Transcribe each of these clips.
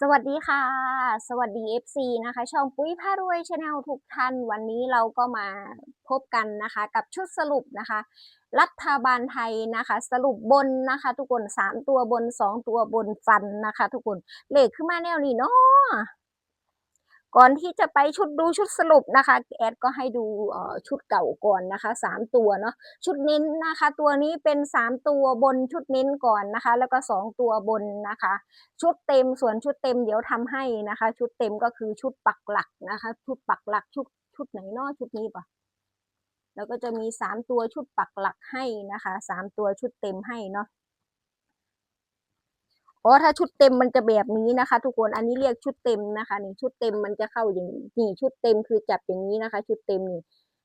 สวัสดีค่ะ สวัสดี FC นะคะ ช่องปุ้ยพารวยชาแนลทุกท่าน วันนี้เราก็มาพบกันนะคะ กับชุดสรุปนะคะ รัฐบาลไทยนะคะ สรุปบนนะคะ ทุกคน 3 ตัวบน 2 ตัวบนฟันนะคะ ทุกคนเลขขึ้นมาแนวนี้เนาะ ก่อนที่จะไปชุดดูชุดสรุปนะคะ แอดก็ให้ดูชุดเก่าก่อนนะคะสามตัวเนาะชุดเน้นนะคะ ตัวนี้เป็นสามตัวบนชุดเน้นก่อนนะคะ แล้วก็สองตัวบนนะคะ ชุดเต็มส่วนชุดเต็มเดี๋ยวทำให้นะคะ ชุดเต็มก็คือชุดปักหลักนะคะ ชุดปักหลักชุดชุดไหนเนาะชุดนี้ปะแล้วก็จะมีสามตัวชุดปักหลักให้นะคะสามตัวชุดเต็มให้เนาะ ราะถ้าชุดเต็มมันจะแบบนี้นะคะ ทุกคนอันนี้เรียกชุดเต็มนะคะนี่ชุดเต็มมันจะเข้าอย่างนี้นี่ชุดเต็มคือจับอย่างนี้นะคะ ชุดเต็มนี่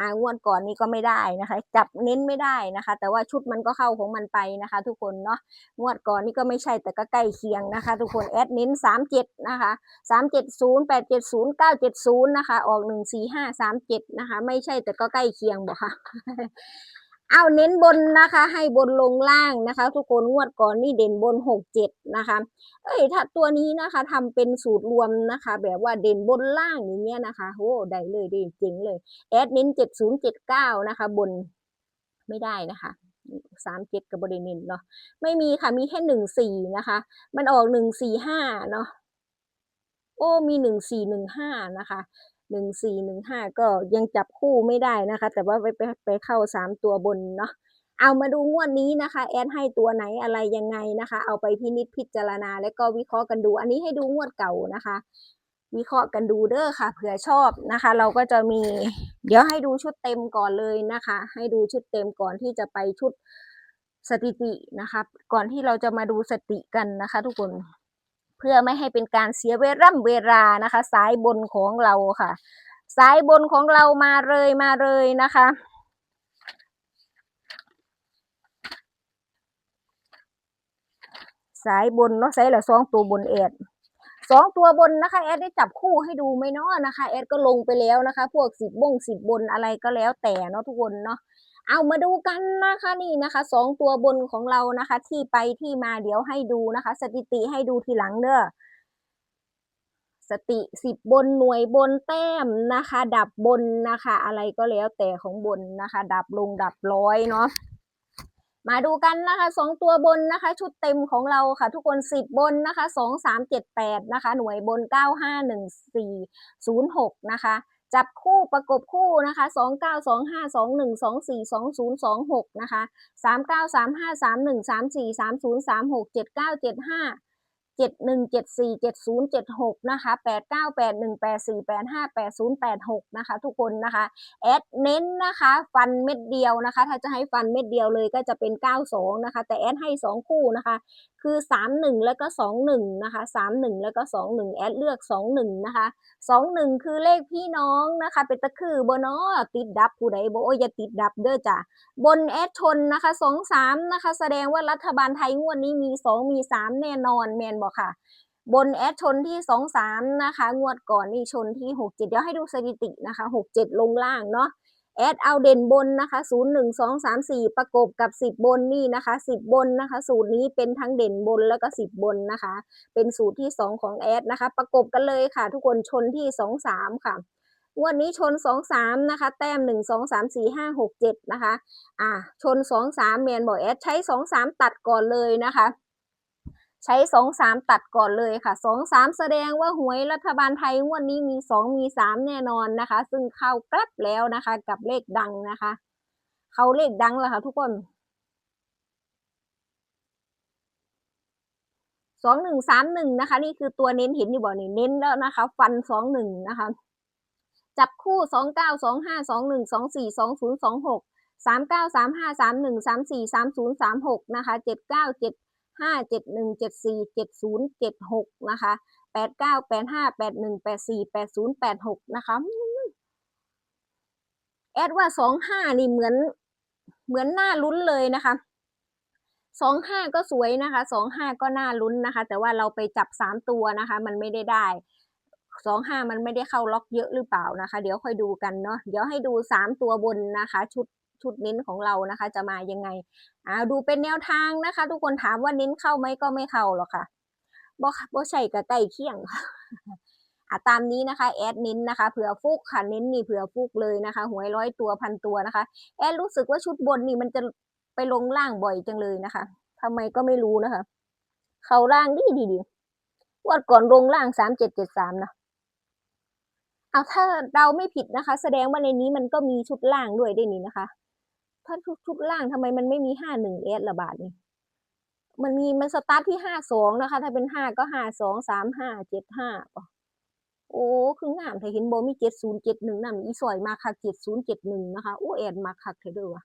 อ่างวดก่อนนี้ก็ไม่ได้นะคะ จับเน้นไม่ได้นะคะ แต่ว่าชุดมันก็เข้าของมันไปนะคะ ทุกคนเนาะงวดก่อนนี่ก็ไม่ใช่แต่ก็ใกล้เคียงนะคะ ทุกคนแอดเน้นสามเจ็ดนะคะสามเจ็ดศูนย์แปดเจ็ดศูนย์เก้าเจ็ดศูนย์นะคะ ออกหนึ่งสี่ห้าสามเจ็ดนะคะ ไม่ใช่แต่ก็ใกล้เคียงบอกค่ะ เอาเน้นบนนะคะ ให้บนลงล่างนะคะ ทุกคนงวดก่อนนี่เด่นบนหกเจ็ดนะคะ เอ้ยถ้าตัวนี้นะคะทำเป็นสูตรรวมนะคะ แบบว่าเด่นบนล่างอย่างเงี้ยนะคะโอ้ได้เลยด้จริงเลยแอดเน้นเจ็ดศูนย์เจ็ดเก้านะคะ บนไม่ได้นะคะสามเจ็ดกับบริเน้นเนาะไม่มีค่ะมีแค่หนึ่งสี่นะคะ มันออกหนึ่งสี่ห้าเนาะโอ้มีหนึ่งสี่หนึ่งห้านะคะ หนึ่งสี่หนึ่งห้าก็ยังจับคู่ไม่ได้นะคะ แต่ว่าไปไปไปเข้าสามตัวบนเนาะเอามาดูงวดนี้นะคะ แอดให้ตัวไหนอะไรยังไงนะคะ เอาไปพินิจพิจารณา และก็วิเคราะห์กันดู อันนี้ให้ดูงวดเก่านะคะ วิเคราะห์กันดูเด้อค่ะ เผื่อชอบนะคะ เราก็จะมี เดี๋ยวให้ดูชุดเต็มก่อนเลยนะคะ ให้ดูชุดเต็มก่อนที่จะไปชุดสถิตินะคะ ก่อนที่เราจะมาดูสติกันนะคะ ทุกคน พื่อไม่ให้เป็นการเสียเวลาเวลานะคะ สายบนของเราค่ะ สายบนของเรามาเลยมาเลยนะคะ สายบนเนาะสายละสองตัวบนแอดสองตัวบนนะคะแอดได้จับคู่ให้ดูไหมเนาะนะคะแอดก็ลงไปแล้วนะคะ พวกสิบบงสิบบนอะไรก็แล้วแต่เนาะทุกคนเนาะ เอามาดูกันนะคะนี่นะคะสองตัวบนของเรานะคะ ที่ไปที่มาเดี๋ยวให้ดูนะคะ สถิติให้ดูทีหลังเด้อสติสิบบนหน่วยบนแต้มนะคะ ดับบนนะคะ อะไรก็แล้วแต่ของบนนะคะ ดับลงดับร้อยเนาะมาดูกันนะคะสองตัวบนนะคะ ชุดเต็มของเราค่ะ ทุกคนสิบบนนะคะสองสามเจ็ดแปดนะคะ หน่วยบนเก้าห้าหนึ่งสี่ศูนย์หกนะคะ จับคู่ประกบคู่นะคะสองเก้าสองห้าสองหนึ่งสองสี่สองศูนย์สองหกนะคะสามเก้าสามห้าสามหนึ่งสามสี่สามศูนย์สามหกเจ็ดเก้าเจ็ดห้า เจ็ดหนึ่งเจ็ดสี่เจ็ดศูนย์เจ็ดหกนะคะแปดเก้าแปดหนึ่งแปดสี่แปดห้าแปดศูนย์แปดหกนะคะทุกคนนะคะแอดเน้นนะคะฟันเม็ดเดียวนะคะ ถ้าจะให้ฟันเม็ดเดียวเลยก็จะเป็น 92 นะคะ แต่แอดให้ 2 คู่นะคะคือ 31 แล้วก็ 21 นะคะ 31 แล้วก็ 21 แอดเลือก 21 นะคะ 21 คือเลขพี่น้องนะคะ เป็นตะคือบนาะติดดับผู้ใดบโอ้ยอย่าติดดับเด้อจ้ะบนแอดชนนะคะ 23 นะคะ แสดงว่ารัฐบาลไทยงวดนี้มี 2 มี 3 แน่นอนแมนบอกค่ะ บนแอดชนที่สองสามนะคะ งวดก่อนนี่ชนที่หกเจ็ดเดี๋ยวให้ดูสถิตินะคะหกเจ็ดลงล่างเนาะแอดเอาเด่นบนนะคะศูนย์หนึ่งสองสามสี่ประกบกับสิบบนนี่นะคะสิบบนนะคะ สูตรนี้เป็นทั้งเด่นบนแล้วก็สิบบนนะคะ เป็นสูตรที่สองของแอดนะคะ ประกบกันเลยค่ะ ทุกคนชนที่สองสามค่ะงวดนี้ชนสองสามนะคะ แต้มหนึ่งสองสามสี่ห้าหกเจ็ดนะคะ อ่า ชนสองสามเมียนบอกแอดใช้สองสามตัดก่อนเลยนะคะ ใช้สองสามตัดก่อนเลยค่ะสองสามแสดงว่าหวยรัฐบาลไทยงวดนี้มีสองมีสามแน่นอนนะคะ ซึ่งเข้ากลับแล้วนะคะ กับเลขดังนะคะ เขาเลขดังแล้วค่ะทุกคนสองหนึ่งสามหนึ่งนะคะ นี่คือตัวเน้นเห็นอยู่บ่อนี่เน้นแล้วนะคะ ฟันสองหนึ่งนะคะ จับคู่สองเก้าสองห้าสองหนึ่งสองสี่สองศูนย์สองหกสามเก้าสามห้าสามหนึ่งสามสี่สามศูนย์สามหกนะคะเจ็ดเก้าเจ็ด ห้าเจ็ดหนึ่งเจ็ดสี่เจ็ดศูนย์เจ็ดหกนะคะแปดเก้าแปดห้าแปดหนึ่งแปดสี่แปดศูนย์แปดหกนะคะแอดว่าสองห้านี่เหมือนเหมือนหน้าลุ้นเลยนะคะสองห้าก็สวยนะคะสองห้าก็น่าลุ้นนะคะ แต่ว่าเราไปจับสามตัวนะคะ มันไม่ได้ได้สองห้ามันไม่ได้เข้าล็อกเยอะหรือเปล่านะคะ เดี๋ยวค่อยดูกันเนาะเดี๋ยวให้ดูสามตัวบนนะคะ ชุด ชุดเน้นของเรานะคะ จะมายังไงอ่าดูเป็นแนวทางนะคะ ทุกคนถามว่าเน้นเข้าไหมก็ไม่เข้าหรอกค่ะบ่บ่ใช่ก็ใกล้เคียงอะตามนี้นะคะแอดเน้นนะคะเผื่อฟุกค่ะเน้นนี่เผื่อฟุกเลยนะคะหวยร้อยตัวพันตัวนะคะ แอดรู้สึกว่าชุดบนนี่มันจะไปลงล่างบ่อยจังเลยนะคะทำไมก็ไม่รู้นะคะ เขาล่างดีดีดีวันก่อนลงล่างสามเจ็ดเจ็ดสามนะเอาถ้าเราไม่ผิดนะคะ แสดงว่าในนี้มันก็มีชุดล่างด้วยได้นี่นะคะ ถ้าชุดชุดล่างทำไมมันไม่มีห้าหนึ่งเอสละบาทนี่มันมีมันสตาร์ทที่ห้าสองนะคะ ถ้าเป็นห้าก็ห้าสองสามห้าเจ็ดห้าโอ้คืองามแต่เห็นโบมีเจ็ดศูนย์เจ็ดหนึ่งนั่นอีสอยมาคักเจ็ดศูนย์เจ็ดหนึ่งนะคะโอ้แอนมาคักเธอเด้อวะ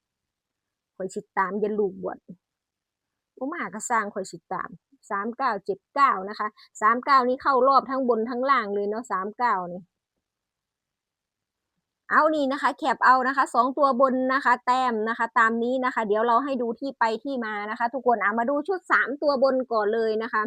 ข่อยสิตามยันลูกบวชโอ้มาก็สร้างข่อยสิตามสามเก้าเจ็ดเก้านะคะสามเก้านี้เข้ารอบทั้งบนทั้งล่างเลยเนาะสามเก้านี่ เอานี่นะคะแคปเอานะคะสองตัวบนนะคะ แต้มนะคะ ตามนี้นะคะ เดี๋ยวเราให้ดูที่ไปที่มานะคะ ทุกคนเอามาดูชุดสามตัวบนก่อนเลยนะคะ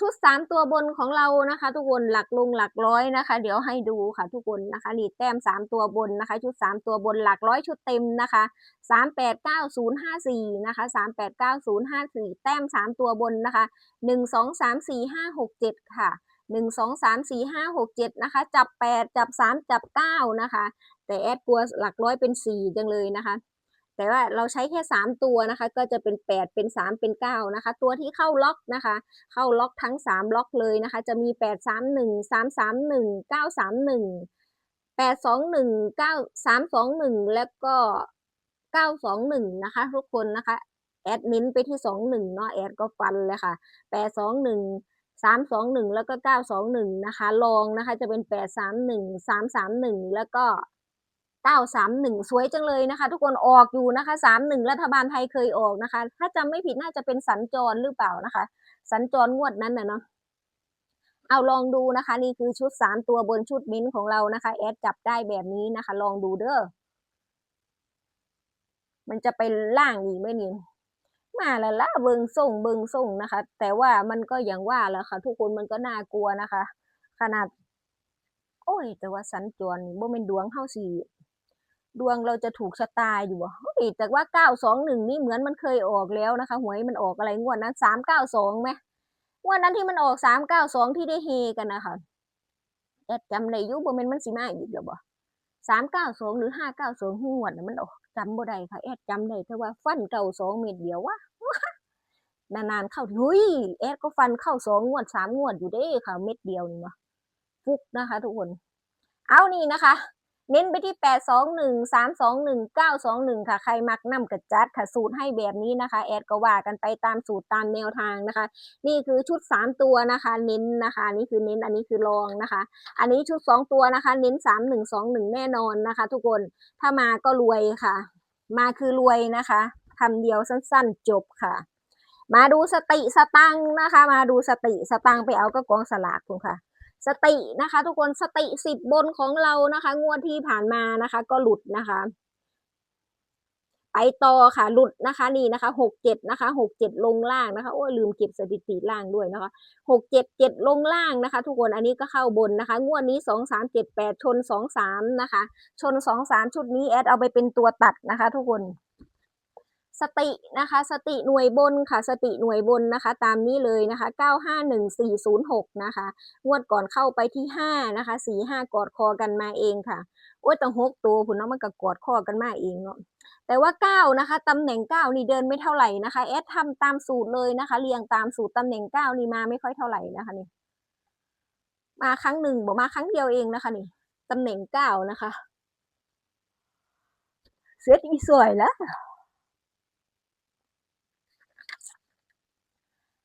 ชุดสามตัวบนของเรานะคะ ทุกคนหลักลงหลักร้อยนะคะ เดี๋ยวให้ดูค่ะ ทุกคนนะคะนี่แต้มสามตัวบนนะคะ ชุดสามตัวบนหลักร้อยชุดเต็มนะคะสามแปดเก้าศูนย์ห้าสี่นะคะสามแปดเก้าศูนย์ห้าสี่แต้มสามตัวบนนะคะหนึ่งสองสามสี่ห้าหกเจ็ดค่ะ หนึ่งสองสามสี่ห้าหกเจ็ดนะคะ จับแปดจับสามจับเก้านะคะ แต่แอดกลัวหลักร้อยเป็นสี่จังเลยนะคะ แต่ว่าเราใช้แค่สามตัวนะคะ ก็จะเป็นแปดเป็นสามเป็นเก้านะคะ ตัวที่เข้าล็อกนะคะ เข้าล็อกทั้งสามล็อกเลยนะคะ จะมีแปดสามหนึ่งสามสามหนึ่งเก้าสามหนึ่งแปดสองหนึ่งเก้าสามสองหนึ่งแล้วก็เก้าสองหนึ่งนะคะ ทุกคนนะคะแอดมินไปที่สองหนึ่งเนาะแอดก็ฟันเลยค่ะแปดสองหนึ่ง สามสองหนึ่งแล้วก็เก้าสองหนึ่งนะคะลองนะคะจะเป็นแปดสามหนึ่งสามสามหนึ่งแล้วก็เก้าสามหนึ่งสวยจังเลยนะคะ ทุกคนออกอยู่นะคะสามหนึ่งรัฐบาลไทยเคยออกนะคะ ถ้าจำไม่ผิดน่าจะเป็นสัญจรหรือเปล่านะคะ สัญจรงวดนั้นนะเนาะเอาลองดูนะคะ นี่คือชุดสามตัวบนชุดมิ้นท์ของเรานะคะแอดจับได้แบบนี้นะคะ ลองดูเด้อมันจะไปล่างอีกไหมนี่ มาแล้วละเบิงส่งเบิงส่งนะคะ แต่ว่ามันก็อย่างว่าแหล้วค่ะ ทุกคนมันก็น่ากลัวนะคะ ขนาด โอ้ย แต่ว่าสัญจรนี่บ่เป็นดวงเฮาสิดวงเราจะถูกชะตาอยู่บ่เฮ้ยแต่ว่าเก้าสองหนึ่งนี่เหมือนมันเคยออกแล้วนะคะ หวยมันออกอะไรงวดนั้นสามเก้าสองไหมงวดนั้นที่มันออกสามเก้าสองที่ได้เฮกันนะคะแอดจำได้ยู่บ่แม่นมันสิมาอีกแล้วบ่ สามเก้าสองหรือห้าเก้าสองงวดน่ะมันออกจำบ่ได้ค่ะแอดจำได้แต่ว่าฟันเก่าสองเม็ดเดียววะนานๆเข้าเฮ้ยแอดก็ฟันเข้าสองงวดสามงวดอยู่เด้ค่ะ เม็ดเดียวนี่เนาะฟุกนะคะ ทุกคน เอานี่นะคะ เน้นไปที่แปดสองหนึ่งสามสองหนึ่งเก้าสองหนึ่งค่ะ ใครมักนำกระจัดค่ะ สูตรให้แบบนี้นะคะ แอดก็ว่ากันไปตามสูตรตามแนวทางนะคะ นี่คือชุดสามตัวนะคะ เน้นนะคะ นี่คือเน้น อันนี้คือรองนะคะ อันนี้ชุดสองตัวนะคะ เน้นสามหนึ่งสองหนึ่งแน่นอนนะคะ ทุกคน ถ้ามาก็รวยค่ะ มาคือรวยนะคะคำเดียวสั้นๆ จบค่ะ มาดูสติสตังค์นะคะ มาดูสติสตังไปเอาก็กองสลากคุณค่ะ สตินะคะ ทุกคนสติสิบบนของเรานะคะ งวดที่ผ่านมานะคะ ก็หลุดนะคะไปต่อค่ะหลุดนะคะนี่นะคะหกเจ็ดนะคะหกเจ็ดลงล่างนะคะโอ้ลืมเก็บสถิติล่างด้วยนะคะหกเจ็ดเจ็ดลงล่างนะคะ ทุกคนอันนี้ก็เข้าบนนะคะ งวดนี้สองสามเจ็ดแปดชนสองสามนะคะ ชนสองสามชุดนี้แอดเอาไปเป็นตัวตัดนะคะ ทุกคน สตินะคะ สติหน่วยบนค่ะ สติหน่วยบนนะคะ ตามนี้เลยนะคะ 951406 นะคะ งวดก่อนเข้าไปที่ 5 นะคะ 45 กอดคอกันมาเองค่ะโอ้ยตั้งหกตัวคุณน้องมันก็กอดคอกันมาเองเนาะแต่ว่า 9 นะคะตำแหน่ง 9 นี่เดินไม่เท่าไหร่นะคะแอดทำตามสูตรเลยนะคะ เรียงตามสูตรตำแหน่ง 9 นี่มาไม่ค่อยเท่าไหร่นะคะนี่มาครั้งหนึ่งบอกมาครั้งเดียวเองนะคะนี่ตำแหน่ง 9 นะคะเซตอีสวยแล้ว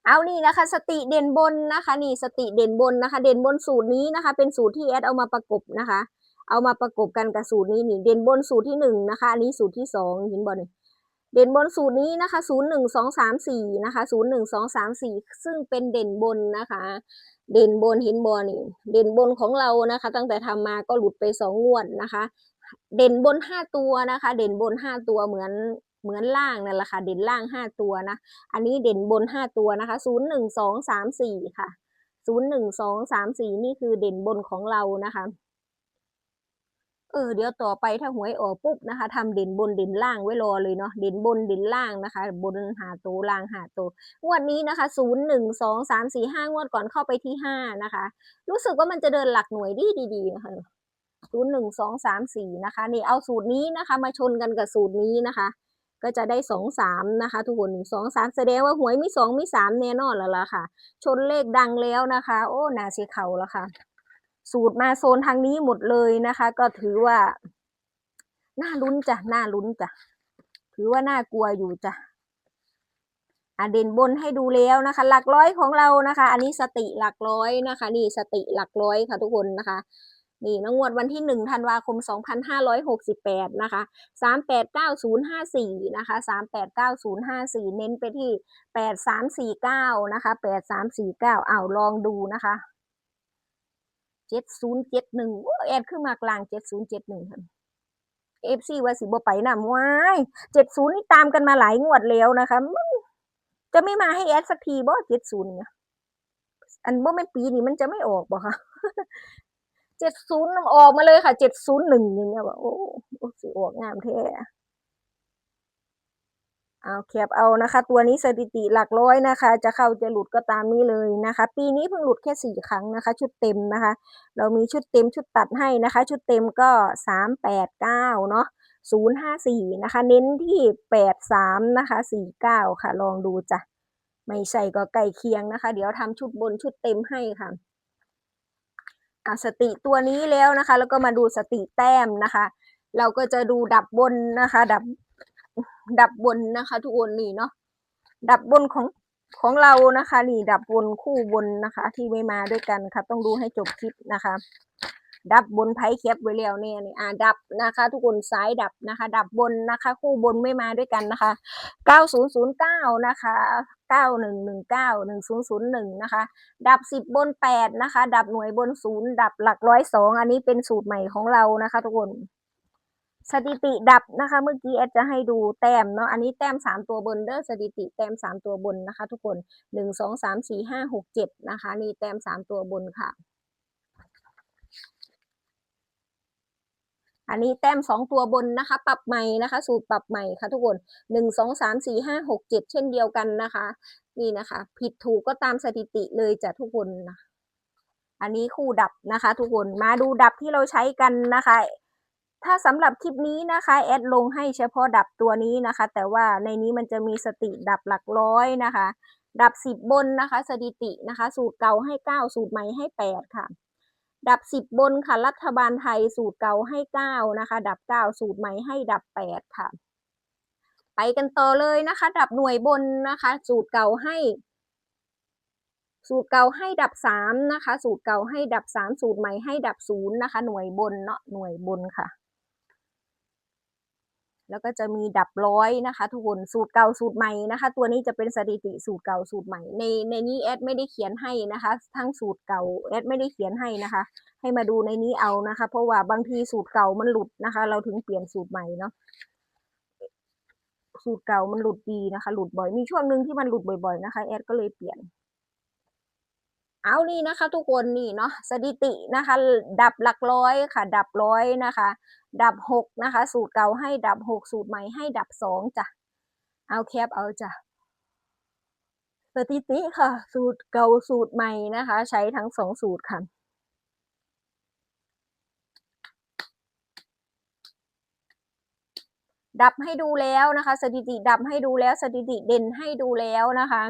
เอานี่นะคะ สติเด่นบนนะคะ นี่สติเด่นบนนะคะ เด่นบนสูตรนี้นะคะ เป็นสูตรที่แอดเอามาประกบนะคะ เอามาประกบกันกับสูตรนี้นี่เด่นบนสูตรที่หนึ่งนะคะอันนี้สูตรที่สองเห็นบอลนี่เด่นบนสูตรนี้นะคะศูนย์หนึ่งสองสามสี่นะคะศูนย์หนึ่งสองสามสี่ซึ่งเป็นเด่นบนนะคะ เด่นบนเห็นบอลนี่เด่นบนของเรานะคะ ตั้งแต่ทำมาก็หลุดไปสองงวดนะคะ เด่นบนห้าตัวนะคะ เด่นบนห้าตัวเหมือน เหมือนล่างนั่นแหละค่ะ เด่นล่างห้าตัวนะ อันนี้เด่นบนห้าตัวนะคะศูนย์หนึ่งสองสามสี่ค่ะศูนย์หนึ่งสองสามสี่นี่คือเด่นบนของเรานะคะ เออ เดี๋ยวต่อไปถ้าหวยออกปุ๊บนะคะทำเด่นบนเด่นล่างไว้รอเลยเนาะ เด่นบนเด่นล่างนะคะ บนหาตัวล่างหาตัวงวดนี้นะคะศูนย์หนึ่งสองสามสี่ห้างวดก่อนเข้าไปที่ห้านะคะ รู้สึกว่ามันจะเดินหลักหน่วยดีดีๆนะคะศูนย์หนึ่งสองสามสี่นะคะ นี่เอาสูตรนี้นะคะ มาชนกันกับสูตรนี้นะคะ ก็จะได้สองสามนะคะทุกคนสองสามแสดงว่าหวยมีสองมีสามแน่นอนแล้วล่ะค่ะ ชนเลขดังแล้วนะคะ โอ้นาสีเขาแล้วค่ะ สูตรมาโซนทางนี้หมดเลยนะคะ ก็ถือว่าน่าลุ้นจ้ะน่าลุ้นจ้ะถือว่าน่ากลัวอยู่จ้ะอะเด่นบนให้ดูแล้วนะคะ หลักร้อยของเรานะคะ อันนี้สติหลักร้อยนะคะ นี่สติหลักร้อยค่ะทุกคนนะคะ นี่นงวดวันที่หนึ่งธันวาคมสองพันห้าร้อยหกสิบแปดนะคะสามแปดเก้าศูนย์ห้าสี่นะคะสามแปดเก้าศูนย์ห้าสี่เน้นไปที่แปดสามสี่เก้านะคะแปดสามสี่เก้าอ้าวลองดูนะคะเจ็ดศูนย์เจ็ดหนึ่งแอดขึ้นมากลางเจ็ดศูนย์เจ็ดหนึ่งค่ะเอฟซีว่าสิบ่ไปนำว้ายเจ็ดศูนย์นี่ตามกันมาหลายงวดแล้วนะคะ จะไม่มาให้แอดสักทีบ่เจ็ดศูนย์เนี่ยอันบ่แม่นปีนี้มันจะไม่ออกบ่คะ เจ็ดศูนย์ออกมาเลยค่ะเจ็ดศูนย์หนึ่งอย่างเงี้ยว่าโอ้โอ้สิออกงามแท้เอาแคปเอานะคะ ตัวนี้สถิติหลักร้อยนะคะ จะเข้าจะหลุดก็ตามนี้เลยนะคะ ปีนี้เพิ่งหลุดแค่สี่ครั้งนะคะ ชุดเต็มนะคะ เรามีชุดเต็มชุดตัดให้นะคะ ชุดเต็มก็สามแปดเก้าเนาะศูนย์ห้าสี่นะคะ เน้นที่แปดสามนะคะสี่เก้าค่ะ ลองดูจ้ะไม่ใช่ก็ใกล้เคียงนะคะ เดี๋ยวทำชุดบนชุดเต็มให้ค่ะ สติตัวนี้แล้วนะคะ แล้วก็มาดูสติแต้มนะคะ เราก็จะดูดับบนนะคะ ดับดับบนนะคะ ทุกคนนี่เนาะดับบนของของเรานะคะ นี่ดับบนคู่บนนะคะ ที่ไม่มาด้วยกันค่ะ ต้องดูให้จบคลิปนะคะ ดับบนไพ่แคปไว้แล้วเนี่ยนี่อ่าดับนะคะ ทุกคนซ้ายดับนะคะ ดับบนนะคะ คู่บนไม่มาด้วยกันนะคะเก้าศูนย์ศูนย์เก้านะคะเก้าหนึ่งหนึ่งเก้าหนึ่งศูนย์ศูนย์หนึ่งนะคะ ดับสิบบนแปดนะคะ ดับหน่วยบนศูนย์ดับหลักร้อยสองอันนี้เป็นสูตรใหม่ของเรานะคะ ทุกคน สถิติดับนะคะ เมื่อกี้แอดจะให้ดูแต้มเนาะ อันนี้แต้มสามตัวบนเด้อสถิติแต้มสามตัวบนนะคะ ทุกคนหนึ่งสองสามสี่ห้าหกเจ็ดนะคะ นี่แต้มสามตัวบนค่ะ อันนี้แต้มสองตัวบนนะคะ ปรับใหม่นะคะ สูตรปรับใหม่ค่ะทุกคนหนึ่งสองสามสี่ห้าหกเจ็ดเช่นเดียวกันนะคะ นี่นะคะ ผิดถูกก็ตามสถิติเลยจ้ะทุกคนนะอันนี้คู่ดับนะคะ ทุกคนมาดูดับที่เราใช้กันนะคะ ถ้าสำหรับคลิปนี้นะคะแอดลงให้เฉพาะดับตัวนี้นะคะ แต่ว่าในนี้มันจะมีสติดับหลักร้อยนะคะ ดับสิบบนนะคะ สถิตินะคะ สูตรเก่าให้เก้าสูตรใหม่ให้แปดค่ะ ดับสิบบนค่ะ รัฐบาลไทยสูตรเก่าให้เก้านะคะ ดับเก้าสูตรใหม่ให้ดับแปดค่ะ ไปกันต่อเลยนะคะ ดับหน่วยบนนะคะ สูตรเก่าให้ สูตรเก่าให้ดับสามนะคะ สูตรเก่าให้ดับสามสูตรใหม่ให้ดับศูนย์นะคะ หน่วยบนเนาะหน่วยบนค่ะ แล้วก็จะมีดับร้อยนะคะ ทุกคนสูตรเก่าสูตรใหม่นะคะ ตัวนี้จะเป็นสถิติสูตรเก่าสูตรใหม่ ในในนี้แอดไม่ได้เขียนให้นะคะ ทั้งสูตรเก่าแอดไม่ได้เขียนให้นะคะ ให้มาดูในนี้เอานะคะ เพราะว่าบางทีสูตรเก่ามันหลุดนะคะ เราถึงเปลี่ยนสูตรใหม่เนาะสูตรเก่ามันหลุดดีนะคะ หลุดบ่อยมีช่วงหนึ่งที่มันหลุดบ่อย ๆ นะคะแอดก็เลยเปลี่ยน เอานี่นะคะ ทุกคนนี่เนาะสถิตินะคะ ดับหลักร้อยค่ะ ดับร้อยนะคะ ดับหกนะคะ สูตรเก่าให้ดับหกสูตรใหม่ให้ดับสองจ้ะเอาแคปเอาจ้ะสถิติค่ะ สูตรเก่าสูตรใหม่นะคะ ใช้ทั้งสองสูตรค่ะดับให้ดูแล้วนะคะ สถิติดับให้ดูแล้วสถิติเด่นให้ดูแล้วนะคะ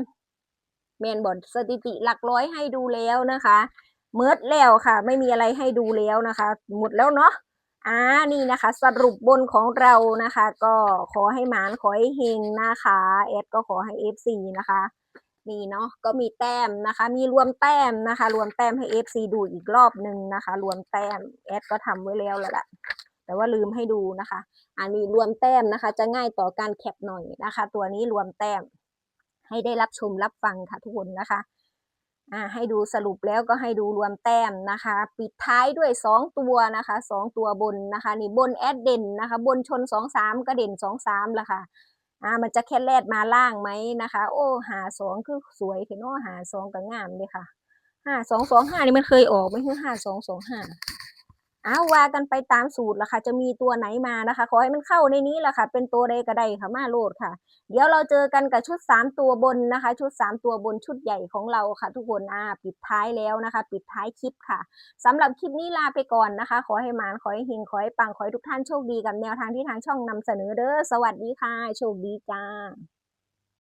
แมนบอดสถิติหลักร้อยให้ดูแล้วนะคะเมิดแล้วค่ะ ไม่มีอะไรให้ดูแล้วนะคะ หมดแล้วเนาะอ่านี่นะคะ สรุปบนของเรานะคะ ก็ขอให้หมานขอให้เฮงนะคะแอดก็ขอให้ FC นะคะนี่เนาะก็มีแต้มนะคะ มีรวมแต้มนะคะ รวมแต้มให้ FC ดูอีกรอบหนึ่งนะคะ รวมแต้มแอดก็ทำไว้แล้วแหละล่ะแต่ว่าลืมให้ดูนะคะ อันนี้รวมแต้มนะคะ จะง่ายต่อการแคปหน่อยนะคะ ตัวนี้รวมแต้ม ให้ได้รับชมรับฟังค่ะทุกคนนะคะอ่าให้ดูสรุปแล้วก็ให้ดูรวมแต้มนะคะ ปิดท้ายด้วยสองตัวนะคะสองตัวบนนะคะนี่บนแอดเด่นนะคะ บนชนสองสามก็เด่นสองสามละค่ะอ่ามันจะแค่แลดมาล่างไหมนะคะ โอ้หาสองคือสวยเห็นว่าหาสองก็งามเลยค่ะห้าสองสองห้านี่มันเคยออกไหมคือห้าสองสองห้า เอาว่ากันไปตามสูตรละค่ะ จะมีตัวไหนมานะคะ ขอให้มันเข้าในนี้ละค่ะ เป็นตัวใดก็ได้ค่ะมาโลดค่ะ เดี๋ยวเราเจอกันกับชุด 3 ตัวบนนะคะ ชุด 3 ตัวบนชุดใหญ่ของเราค่ะ ทุกคนอ่าปิดท้ายแล้วนะคะ ปิดท้ายคลิปค่ะสำหรับคลิปนี้ลาไปก่อนนะคะ ขอให้มานขอให้เฮงขอให้ปังขอให้ทุกท่านโชคดีกับแนวทางที่ทางช่องนำเสนอเด้อสวัสดีค่ะ โชคดีจ้า